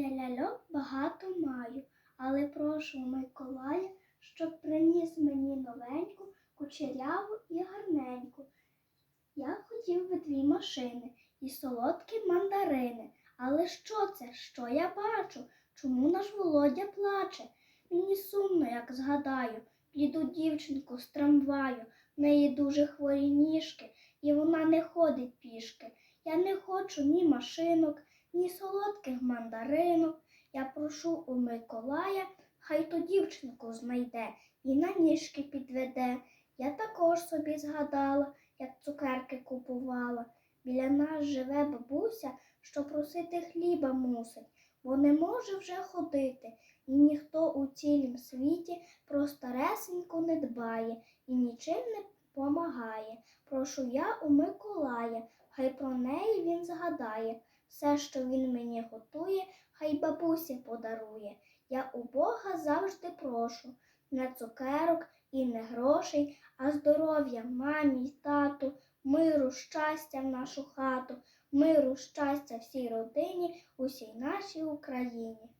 Я ляльок багато маю, але прошу Миколая, щоб приніс мені новеньку, кучеряву і гарненьку. Я хотів би дві машини і солодкі мандарини. Але що це? Що я бачу? Чому наш Володя плаче? Мені сумно, як згадаю, бліду дівчинку з трамваю, в неї дуже хворі ніжки, і вона не ходить пішки. Я не хочу ні машинок, солодких мандаринок. Я прошу у Миколая, хай ту дівчинку знайде і на ніжки підведе. Я також собі згадала, як цукерки купувала. Біля нас живе бабуся, що просити хліба мусить, бо не може вже ходити, і ніхто у цілім світі про старесеньку не дбає і нічим не помагає. Прошу я у Миколая, хай про неї він згадає. Все, що він мені готує, хай бабусі подарує. Я у Бога завжди прошу не цукерок і не грошей, а здоров'я мамі й тату, миру, щастя в нашу хату, миру, щастя всій родині, усій нашій Україні.